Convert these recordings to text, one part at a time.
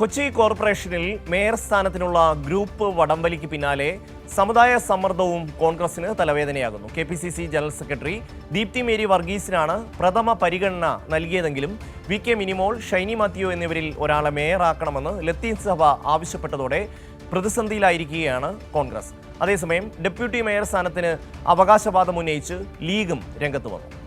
കൊച്ചി കോർപ്പറേഷനിൽ mayor സ്ഥാനത്തിനുള്ള group വടംവലിക്ക് പിന്നാലെ സമുദായ സമ്മർദ്ദവും കോൺഗ്രസിന് തലവേദനയാകുന്നു. K P C C general secretary Deepthi Mary വർഗീസിനാണ് പ്രഥമ പരിഗണന നൽകിയതെങ്കിലും വി കെ മിനിമോൾ ഷൈനി മാത്യു എന്നിവരിൽ ഒരാളെ മേയറാക്കണമെന്ന് ലത്തീൻ സഭ ആവശ്യപ്പെട്ടതോടെ പ്രതിസന്ധിയിലായിരിക്കുകയാണ് കോൺഗ്രസ്. അതേസമയം ഡെപ്യൂട്ടി മേയർ സ്ഥാനത്തിന് അവകാശവാദം ഉന്നയിച്ച് ലീഗും രംഗത്ത് വന്നു.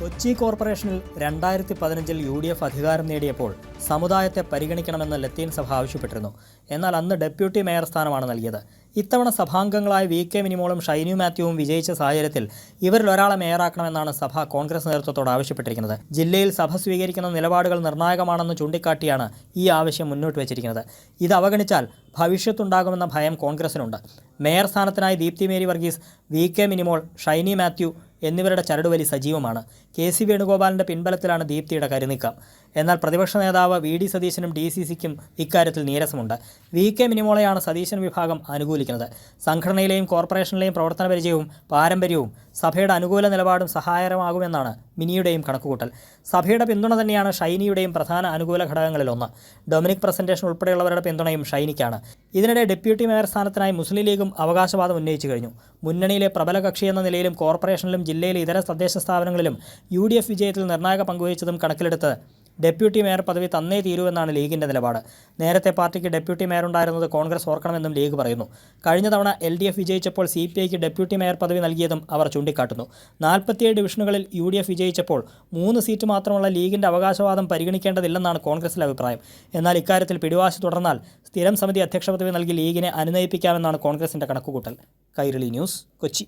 കൊച്ചി കോർപ്പറേഷനിൽ രണ്ടായിരത്തി പതിനഞ്ചിൽ യു ഡി എഫ് അധികാരം നേടിയപ്പോൾ സമുദായത്തെ പരിഗണിക്കണമെന്ന് ലത്തീൻ സഭ ആവശ്യപ്പെട്ടിരുന്നു. എന്നാൽ അന്ന് ഡെപ്യൂട്ടി മേയർ സ്ഥാനമാണ് നൽകിയത്. ഇത്തവണ സഭാംഗങ്ങളായ വി കെ മിനിമോളും ഷൈനു മാത്യുവും വിജയിച്ച സാഹചര്യത്തിൽ ഇവരിൽ ഒരാളെ മേയറാക്കണമെന്നാണ് സഭ കോൺഗ്രസ് നേതൃത്വത്തോട് ആവശ്യപ്പെട്ടിരിക്കുന്നത്. ജില്ലയിൽ സഭ സ്വീകരിക്കുന്ന നിലപാടുകൾ നിർണായകമാണെന്ന് ചൂണ്ടിക്കാട്ടിയാണ് ഈ ആവശ്യം മുന്നോട്ട് വച്ചിരിക്കുന്നത്. ഇത് അവഗണിച്ചാൽ ഭവിഷ്യത്തുണ്ടാകുമെന്ന ഭയം കോൺഗ്രസിനുണ്ട്. മേയർ സ്ഥാനത്തിനായി Deepthi Mary Varghese V K Minimol Shiny Mathew എന്നിവരുടെ ചരടുവലി സജീവമാണ്. കെ സി വേണുഗോപാലിന്റെ പിൻബലത്തിലാണ് ദീപ്തിയുടെ കരുനീക്കം. എന്നാൽ പ്രതിപക്ഷ നേതാവ് വി ഡി സതീശനും ഡി സി സിക്കും ഇക്കാര്യത്തിൽ നീരസമുണ്ട്. വി കെ മിനിമോളെയാണ് സതീശൻ വിഭാഗം അനുകൂലിക്കുന്നത്. സംഘടനയിലെയും കോർപ്പറേഷനിലെയും പ്രവർത്തന പരിചയവും പാരമ്പര്യവും സഭയുടെ അനുകൂല നിലപാടും സഹായകരമാകുമെന്നാണ് മിനിയുടെയും കണക്കുകൂട്ടൽ. സഭയുടെ പിന്തുണ തന്നെയാണ് ഷൈനിയുടെയും പ്രധാന അനുകൂല ഘടകങ്ങളിലൊന്ന് ഡൊമിനിക് പ്രസന്റേഷൻ ഉൾപ്പെടെയുള്ളവരുടെ പിന്തുണയും ഷൈനിക്കാണ്. ഇതിനിടെ ഡെപ്യൂട്ടി മേയർ സ്ഥാനത്തിനായി മുസ്ലിം ലീഗും അവകാശവാദം ഉന്നയിച്ചു കഴിഞ്ഞു. മുന്നണിയിലെ പ്രബല കക്ഷി എന്ന നിലയിലും കോർപ്പറേഷനിലും ജില്ലയിലെ ഇതര തദ്ദേശ സ്ഥാപനങ്ങളിലും യു ഡി എഫ് വിജയത്തിൽ നിർണായക പങ്കുവഹിച്ചതും കണക്കിലെടുത്ത് ഡെപ്യൂട്ടി മേയർ പദവി തന്നേ തീരുവെന്നാണ് ലീഗിന്റെ നിലപാട്. നേരത്തെ പാർട്ടിക്ക് ഡെപ്യൂട്ടി മേയർ ഉണ്ടായിരുന്നത് കോൺഗ്രസ് ഓർക്കണമെന്നും ലീഗ് പറയുന്നു. കഴിഞ്ഞ തവണ എൽ ഡി എഫ് വിജയിച്ചപ്പോൾ സി പി ഐക്ക് ഡെപ്യൂട്ടി മേയർ പദവി നൽകിയതും അവർ ചൂണ്ടിക്കാട്ടുന്നു. നാൽപ്പത്തിയേഴ് ഡിവിഷനുകളിൽ യു ഡി എഫ് വിജയിച്ചപ്പോൾ മൂന്ന് സീറ്റ് മാത്രമുള്ള ലീഗിന്റെ അവകാശവാദം പരിഗണിക്കേണ്ടതില്ലെന്നാണ് കോൺഗ്രസിലെ അഭിപ്രായം. എന്നാൽ ഇക്കാര്യത്തിൽ പിടിവാശി തുടർന്നാൽ സ്ഥിരം സമിതി അധ്യക്ഷ പദവി നൽകി ലീഗിനെ അനുനയിപ്പിക്കാമെന്നാണ് കോൺഗ്രസിന്റെ കണക്കുകൂട്ടൽ. കൈരളി ന്യൂസ് കൊച്ചി.